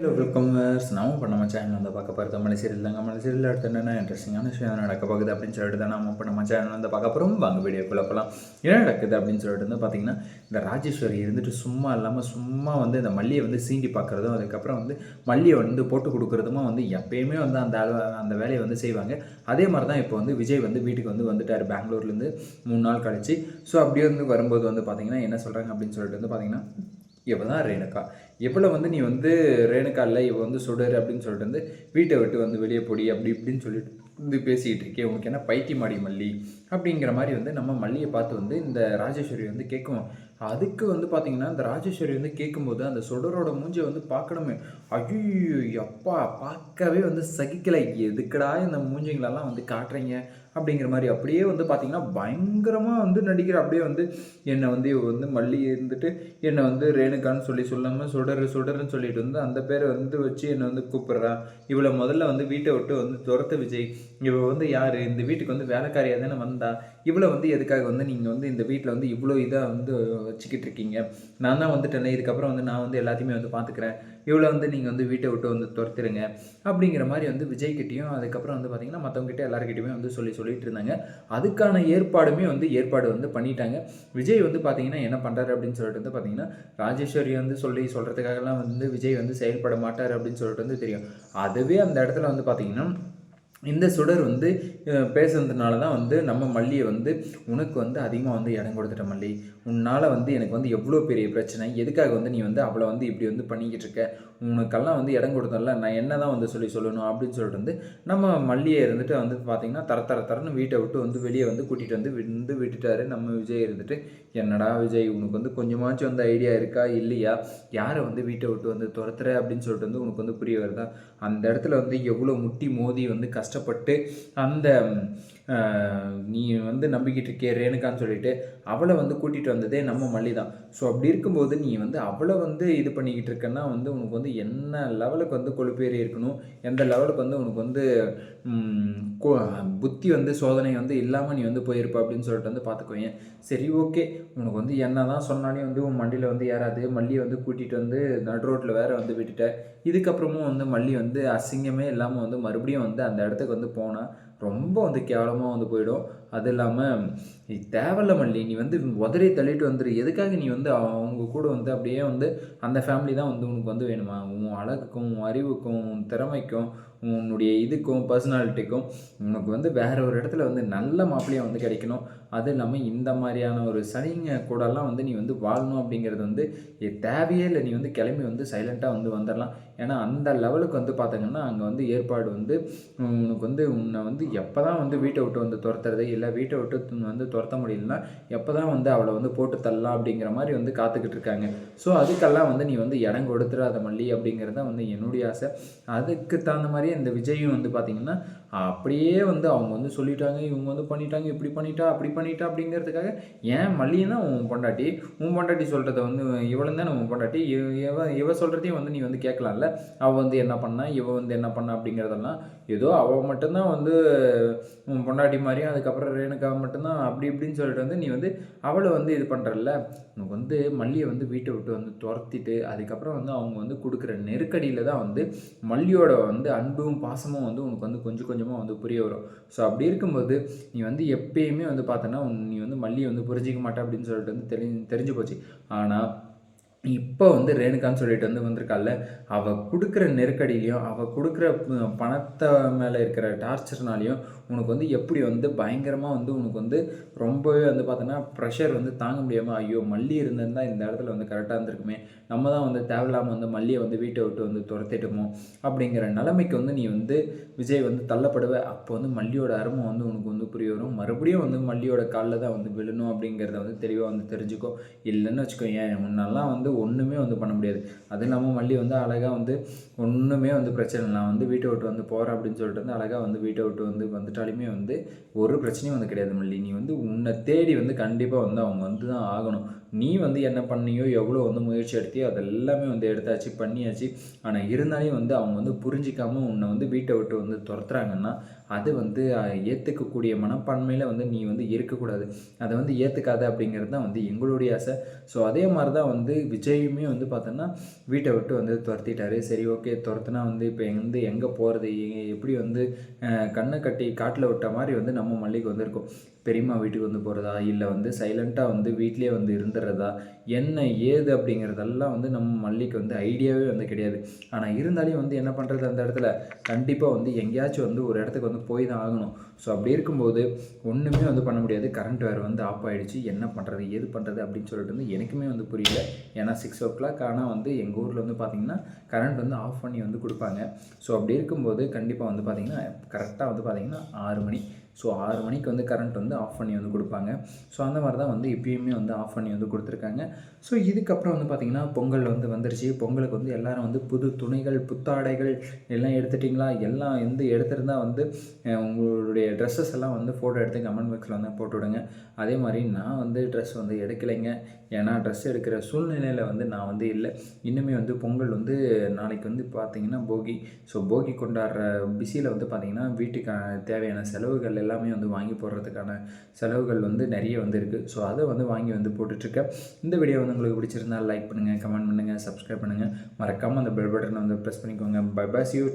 Hello welcome verse நாம இப்போ நம்ம சேனல் வந்து பார்க்க போகிறது மலை சீரியல் தாங்க. மலை சீரியல் அடுத்து என்னென்ன இன்ட்ரெஸ்டிங்கான விஷயம் நடக்க போகுது அப்படின்னு சொல்லிட்டு தான் நம்ம இப்போ நம்ம சேனல் வந்து பார்க்க போகிறோம் வாங்க வீடியோக்குள்ளே போகலாம் என்ன நடக்குது அப்படின்னு சொல்லிட்டு வந்து பார்த்தீங்கன்னா இந்த ராஜேஸ்வரி இருந்துட்டு சும்மா இல்லாமல் சும்மா வந்து இந்த மல்லியை வந்து சீண்டி பார்க்குறதும் அதுக்கப்புறம் வந்து மல்லியை வந்து போட்டு கொடுக்குறதுமா வந்து எப்பயுமே வந்து அந்த அந்த வேலையை வந்து செய்வாங்க. அதே மாதிரி தான் இப்போ வந்து விஜய் வந்து வீட்டுக்கு வந்து வந்துட்டார். பெங்களூர்லேருந்து மூணு நாள் கழிச்சு. ஸோ அப்படியே வந்து வரும்போது வந்து பார்த்தீங்கன்னா என்ன சொல்கிறாங்க அப்படின்னு சொல்லிட்டு வந்து பார்த்தீங்கன்னா இப்போ தான் ரேணுகா. இவளை வந்து நீ வந்து ரேணுகா இவ வந்து சுடர் அப்படின்னு சொல்லிட்டு வந்து வீட்டை விட்டு வந்து வெளியே போடி அப்படி இப்படின்னு சொல்லிட்டு வந்து பேசிக்கிட்டு இருக்கே. உனக்கு என்ன பைத்தியமாடி மல்லி? அப்படிங்கிற மாதிரி வந்து நம்ம மல்லியை பார்த்து வந்து இந்த ராஜேஸ்வரி வந்து கேட்கும். அதுக்கு வந்து பார்த்தீங்கன்னா இந்த ராஜேஸ்வரி வந்து கேட்கும்போது அந்த சுடரோட மூஞ்சியை வந்து பார்க்கணுமே. ஐயோ அப்பா பார்க்கவே வந்து சகிக்கலை. எதுக்குடா இந்த மூஞ்சிங்களெல்லாம் வந்து காட்டுறீங்க? அப்படிங்கிற மாதிரி அப்படியே வந்து பார்த்தீங்கன்னா பயங்கரமாக வந்து நடிக்கிற அப்படியே வந்து என்னை வந்து இவ வந்து மல்லி இருந்துட்டு என்னை வந்து ரேணுகான்னு சொல்லி சொல்லாமல் சுடரு சுடருன்னு சொல்லிட்டு வந்து அந்த பேரை வந்து வச்சு என்னை வந்து கூப்பிட்றா. இவளை முதல்ல வந்து வீட்டை விட்டு வந்து துரத்த விஜய். இவள் வந்து யார்? இந்த வீட்டுக்கு வந்து வேலைக்காரியாக தானே வந்து இவளை வந்து எதுக்காக வந்து நீங்கள் வந்து இந்த வீட்டில் வந்து இவ்வளோ இதாக வந்து வச்சுக்கிட்டு இருக்கீங்க? நான் தான் வந்துட்டேனே இதுக்கப்புறம் வந்து நான் வந்து எல்லாத்தையுமே வந்து பார்த்துக்கிறேன் இவ்வளோ வந்து நீங்கள் வந்து வீட்டை விட்டு வந்து துரத்துருங்க. அப்படிங்கிற மாதிரி வந்து விஜய்கிட்டையும் அதுக்கப்புறம் வந்து பார்த்தீங்கன்னா மற்றவங்ககிட்ட எல்லாருக்கிட்டையுமே வந்து சொல்லி சொல்லிட்டு இருந்தாங்க. அதுக்கான ஏற்பாடுமே வந்து ஏற்பாடு வந்து பண்ணிட்டாங்க. விஜய் வந்து பார்த்தீங்கன்னா என்ன பண்ணுறாரு அப்படின்னு சொல்லிட்டு வந்து பார்த்தீங்கன்னா ராஜேஸ்வரி வந்து சொல்லி சொல்கிறதுக்காகலாம் வந்து விஜய் வந்து செயல்பட மாட்டார் அப்படின்னு சொல்லிட்டு வந்து தெரியும். அதுவே அந்த இடத்துல வந்து பார்த்தீங்கன்னா இந்த சுடர் வந்து அஹ், பேசுனதுனால தான் வந்து நம்ம மல்லியை வந்து உனக்கு வந்து அதிகமாக வந்து இடம் கொடுத்துட்ட மல்லி. உன்னால் வந்து எனக்கு வந்து எவ்வளோ பெரிய பிரச்சனை? எதுக்காக வந்து நீ வந்து அவளை வந்து இப்படி வந்து பண்ணிக்கிட்டு இருக்க? உனக்கெல்லாம் வந்து இடம் கொடுத்தல நான் என்ன தான் வந்து சொல்லி சொல்லணும் அப்படின்னு சொல்லிட்டு வந்து நம்ம மல்லியை இருந்துட்டு வந்து பார்த்திங்கன்னா தர தர தரன்னு வீட்டை விட்டு வந்து வெளியே வந்து கூட்டிகிட்டு வந்து வந்து விட்டுட்டாரு நம்ம விஜய் இருந்துட்டு. என்னடா விஜய் உனக்கு வந்து கொஞ்சமாச்சும் வந்து ஐடியா இருக்கா? இல்லையா? யாரை வந்து வீட்டை விட்டு வந்து துரத்துற அப்படின்னு சொல்லிட்டு வந்து உனக்கு வந்து புரிய வருதா? அந்த இடத்துல வந்து எவ்வளோ முட்டி மோதி வந்து கஷ்டப்பட்டு அந்த நீ வந்து நம்பிக்கிட்டு இருக்கே ரேணுகான்னு சொல்லிட்டு அவளை வந்து கூட்டிகிட்டு வந்ததே நம்ம மல்லி தான் ஸோ அப்படி இருக்கும்போது நீ வந்து அவளை வந்து இது பண்ணிக்கிட்டு இருக்கன்னா வந்து உனக்கு வந்து என்ன லெவலுக்கு வந்து கொழுப்பேறி இருக்கணும்? எந்த லெவலுக்கு வந்து உனக்கு வந்து புத்தி வந்து சோதனை வந்து இல்லாமல் நீ வந்து போயிருப்ப அப்படின்னு சொல்லிட்டு வந்து பார்த்துக்கோங்க சரி ஓகே. உனக்கு வந்து என்ன தான் சொன்னாலே வந்து உன் மண்டியில் வந்து ஏறாது. மல்லியை வந்து கூட்டிகிட்டு வந்து நடு ரோட்டில் வேறு வந்து விட்டுட்ட. இதுக்கப்புறமும் வந்து மல்லி வந்து அசிங்கமே இல்லாமல் வந்து மறுபடியும் வந்து அந்த இடத்துக்கு வந்து போனால் ரொம்ப வந்து கேவலமாக வந்து போயிடும். அது இல்லாமல் நீ தேவையில்ல மல்லி நீ வந்து உதறி தள்ளிட்டு வந்துரு. எதுக்காக நீ வந்து அவங்க கூட வந்து அப்படியே வந்து அந்த ஃபேமிலி தான் வந்து உனக்கு வந்து வேணுமா? உன் அழகுக்கும் உன் அறிவுக்கும் உன் திறமைக்கும் உன்னுடைய இதுக்கும் பர்சனாலிட்டிக்கும் உனக்கு வந்து வேறு ஒரு இடத்துல வந்து நல்ல மாப்பிள்ளையாக வந்து கிடைக்கணும். அது இல்லாமல் இந்த மாதிரியான ஒரு சனிங்க கூடலாம் வந்து நீ வந்து வாழணும் அப்படிங்கிறது வந்து தேவையே இல்லை. நீ வந்து கிளம்பி வந்து சைலண்ட்டாக வந்து வந்துடலாம் ஏன்னா அந்த லெவலுக்கு வந்து பார்த்தீங்கன்னா அங்கே வந்து ஏற்பாடு வந்து உனக்கு வந்து உன்னை வந்து எப்போ தான் வந்து வீட்டை விட்டு வந்து துரத்துறது இல்லை வீட்டை விட்டு வந்து துரத்த முடியலன்னா எப்போ தான் வந்து அவளை வந்து போட்டு தள்ளலாம் அப்படிங்கிற மாதிரி வந்து காத்துக்கிட்டு இருக்காங்க. ஸோ அதுக்கெல்லாம் வந்து நீ வந்து இடம் கொடுத்துடாத மல்லி அப்படிங்கிறது தான் வந்து என்னுடைய ஆசை. அதுக்கு தகுந்த மாதிரி இந்த விஜயும் வந்து பார்த்திங்கன்னா அப்படியே வந்து அவங்க வந்து சொல்லிட்டாங்க இவங்க வந்து பண்ணிட்டாங்க இப்படி பண்ணிட்டா அப்படி பண்ணிட்டா அப்படிங்கிறதுக்காக ஏன் மல்லின்னா உன் பொண்டாட்டி உன் பொண்டாட்டி சொல்கிறத வந்து இவளும் தானே உன் பொண்டாட்டி இவ- இவ இவ சொல்கிறதையும் வந்து நீ வந்து கேட்கலாம்ல? அவள் வந்து என்ன பண்ணா இவ வந்து என்ன பண்ணா அப்படிங்கிறதெல்லாம் ஏதோ அவள் மட்டும்தான் வந்து உன் பொண்டாட்டி மாதிரியும் அதுக்கப்புறம் ரேணுகா மட்டும்தான் அப்படி இப்படின்னு சொல்லிட்டு வந்து நீ வந்து அவளை வந்து இது பண்ணுறல்ல உனக்கு வந்து மல்லியை வந்து வீட்டை விட்டு வந்து துரத்திட்டு அதுக்கப்புறம் வந்து அவங்க வந்து கொடுக்குற நெருக்கடியில் தான் வந்து மல்லியோட வந்து அன்பும் பாசமும் வந்து உனக்கு வந்து கொஞ்சம் கொஞ்சமாக வந்து புரிய வரும். ஸோ அப்படி இருக்கும்போது நீ வந்து எப்பயுமே வந்து பார்த்தோன்னா நீ வந்து மல்லியை வந்து புரிஞ்சிக்க மாட்டே அப்படின்னு சொல்லிட்டு வந்து தெரி தெரிஞ்சு போச்சு. ஆனால் இப்போ வந்து ரேணுகான்னு சொல்லிட்டு வந்து வந்திருக்கால அவள் கொடுக்குற நெருக்கடியிலையும் அவள் கொடுக்குற பணத்தை மேலே இருக்கிற டார்ச்சர்னாலையும் உனக்கு வந்து எப்படி வந்து பயங்கரமாக வந்து உனக்கு வந்து ரொம்பவே வந்து பார்த்தோன்னா ப்ரெஷர் வந்து தாங்க முடியாமல் ஐயோ மல்லி இருந்திருந்தால் இந்த இடத்துல வந்து கரெக்டாக இருந்திருக்குமே நம்ம தான் வந்து தேவையில்லாமல் வந்து மல்லியை வந்து வீட்டை விட்டு வந்து துரத்திட்டோமோ அப்படிங்கிற நிலைமைக்கு வந்து நீ வந்து விஜய் வந்து தள்ளப்படுவ அப்போ வந்து மல்லியோட அருமை வந்து உனக்கு வந்து புரிய வரும். மறுபடியும் வந்து மல்லியோட காலில் தான் வந்து விழணும் அப்படிங்கிறத வந்து தெளிவாக வந்து தெரிஞ்சுக்கோ. இல்லைன்னு வச்சுக்கோ ஏன் முன்னெல்லாம் வந்து ஒன்றுமே வந்து பண்ண முடியாது. அது இல்லாமல் மல்லி வந்து அழகாக வந்து ஒன்றுமே வந்து பிரச்சனை இல்லை. நான் வந்து வீட்டை விட்டு வந்து போகிறேன் அப்படின்னு சொல்லிட்டு வந்து அழகாக வந்து வீட்டை விட்டு வந்து வந்துட்டாலுமே வந்து ஒரு பிரச்சனையும் வந்து கிடையாது மல்லி. நீ வந்து உன்னை தேடி வந்து கண்டிப்பாக வந்து அவங்க வந்து தான் ஆகணும். நீ வந்து என்ன பண்ணியோ எவ்வளோ வந்து முயற்சி எடுத்தியோ அதெல்லாமே வந்து எடுத்தாச்சு பண்ணியாச்சு. ஆனால் இருந்தாலும் வந்து அவங்க வந்து புரிஞ்சிக்காமல் உன்னை வந்து வீட்டை விட்டு வந்து துரத்துறாங்கன்னா அது வந்து ஏற்றுக்கக்கூடிய மனப்பான்மையில் வந்து நீ வந்து இருக்கக்கூடாது. அதை வந்து ஏற்றுக்காத அப்படிங்கிறது தான் வந்து எங்களுடைய ஆசை. ஸோ அதே மாதிரி தான் வந்து விஜயுமே வந்து பார்த்தோன்னா வீட்டை விட்டு வந்து துரத்திட்டாரு. சரி ஓகே துரத்துனா வந்து இப்போ வந்து எங்கே போகிறது எப்படி வந்து கண்ணை கட்டி காட்டில் விட்ட மாதிரி வந்து நம்ம மல்லிகை வந்திருக்கோம். பெரியம்மா வீட்டுக்கு வந்து போகிறதா இல்லை வந்து சைலண்ட்டாக வந்து வீட்லேயே வந்து இருந்துடுறதா என்ன ஏது அப்படிங்கிறதெல்லாம் வந்து நம்ம மல்லிக்கு வந்து ஐடியாவே வந்து கிடையாது. ஆனால் இருந்தாலும் வந்து என்ன பண்ணுறது அந்த இடத்துல? கண்டிப்பாக வந்து எங்கேயாச்சும் வந்து ஒரு இடத்துக்கு வந்து போய் தான் ஆகணும். ஸோ அப்படி இருக்கும்போது ஒன்றுமே வந்து பண்ண முடியாது. கரண்ட் வேறு வந்து ஆஃப் ஆகிடுச்சு என்ன பண்ணுறது ஏது பண்ணுறது அப்படின்னு சொல்லிட்டு வந்து எனக்குமே வந்து புரியல. ஏன்னா சிக்ஸ் ஓ கிளாக் ஆனால் வந்து எங்கள் ஊரில் வந்து பார்த்திங்கன்னா கரண்ட் வந்து ஆஃப் பண்ணி வந்து கொடுப்பாங்க. ஸோ அப்படி இருக்கும்போது கண்டிப்பாக வந்து பார்த்திங்கன்னா கரெக்டாக வந்து பார்த்திங்கன்னா ஆறு மணி. ஸோ ஆறு மணிக்கு வந்து கரண்ட் வந்து ஆஃப் பண்ணி வந்து கொடுப்பாங்க. ஸோ அந்த மாதிரி தான் வந்து இப்பயுமே வந்து ஆஃப் பண்ணி வந்து கொடுத்துருக்காங்க. ஸோ இதுக்கப்புறம் வந்து பார்த்திங்கன்னா பொங்கல் வந்து வந்துருச்சு. பொங்கலுக்கு வந்து எல்லாரும் வந்து புது துணிகள் புத்தாடைகள் எல்லாம் எடுத்துட்டிங்களா? எல்லாம் வந்து எடுத்துருந்தா வந்து உங்களுடைய ட்ரெஸ்ஸஸ் எல்லாம் வந்து ஃபோட்டோ எடுத்து கமெண்ட் பாக்ஸில் வந்து போட்டு விடுங்க. அதே மாதிரி நான் வந்து ட்ரெஸ் வந்து எடுக்கலைங்க. ஏன்னா ட்ரெஸ் எடுக்கிற சூழ்நிலையில் வந்து நான் வந்து இல்லை. இன்னுமே வந்து பொங்கல் வந்து நாளைக்கு வந்து பார்த்திங்கன்னா போகி. ஸோ போகி கொண்டாடுற பிஸியில் வந்து பார்த்திங்கன்னா வீட்டுக்கான தேவையான செலவுகள் எல்லாமே வந்து வாங்கி போடுறதுக்கான செலவுகள் வந்து நிறைய வந்து இருக்குது ஸோ அதை வந்து வாங்கி வந்து போட்டுட்ருக்கேன். இந்த வீடியோ வந்து உங்களுக்கு பிடிச்சிருந்தா லைக் பண்ணுங்கள் கமெண்ட் பண்ணுங்கள் சப்ஸ்கிரைப் பண்ணுங்கள் மறக்காமல் அந்த பெல் பட்டனை வந்து ப்ரெஸ் பண்ணிக்கோங்க. By pass you